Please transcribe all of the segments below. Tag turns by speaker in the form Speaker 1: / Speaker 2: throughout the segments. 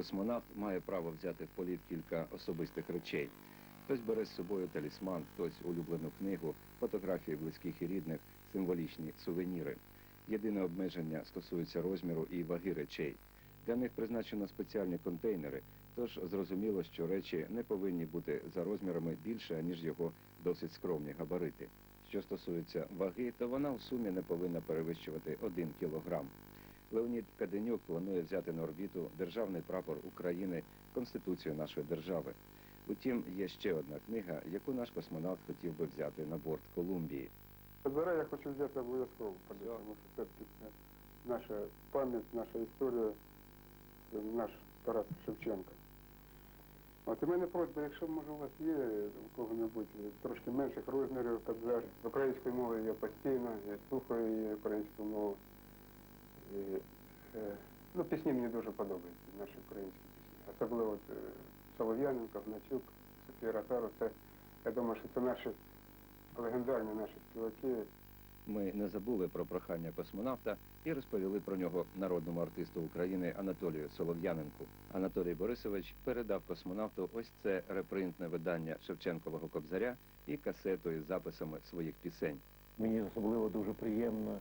Speaker 1: Космонавт має право взяти в політ кілька особистих речей. Хтось бере з собою талісман, хтось улюблену книгу, фотографії близьких і рідних, символічні сувеніри. Єдине обмеження стосується розміру і ваги речей. Для них призначено спеціальні контейнери, тож зрозуміло, що речі не повинні бути за розмірами більше, ніж його досить скромні габарити. Що стосується ваги, то вона в сумі не повинна перевищувати 1 кілограм. Леонід Каденюк планує взяти на орбіту державний прапор України, Конституцію нашої держави. Утім, є ще одна книга, яку наш космонавт хотів би взяти на борт Колумбії.
Speaker 2: Забирай, я хочу взяти обов'язково, тому що це наша пам'ять, наша історія, наш Тарас Шевченко. От у мене просьба, якщо може у вас є у кого-небудь трошки менших розмірів з українською мовою я постійно, я слухаю її українську мову. Е, ну, пісні мені дуже подобаються, наші українські пісні. Особливо от, е, Солов'яненко, Гначук, Софія Ротару. Це, я думаю, що це наші легендарні наші співаки,
Speaker 1: Ми не забули про прохання космонавта і розповіли про нього народному артисту України Анатолію Солов'яненку. Анатолій Борисович передав космонавту ось це репринтне видання Шевченкового кобзаря і касету із записами своїх пісень.
Speaker 3: Мені особливо дуже приємно,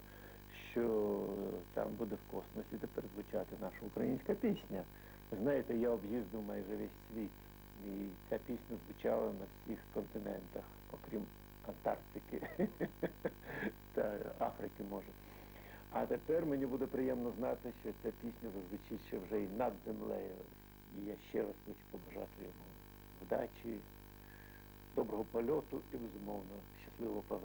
Speaker 3: що е, там буде в космосі тепер звучати наша українська пісня. Знаєте, я об'їздив майже весь світ, і ця пісня звучала на всіх континентах, окрім Антарктики та Африки, може. А тепер мені буде приємно знати, що ця пісня зазвучить ще вже і над землею. І я ще раз хочу побажати йому вдачі, доброго польоту і, безумовно, щасливого повернення.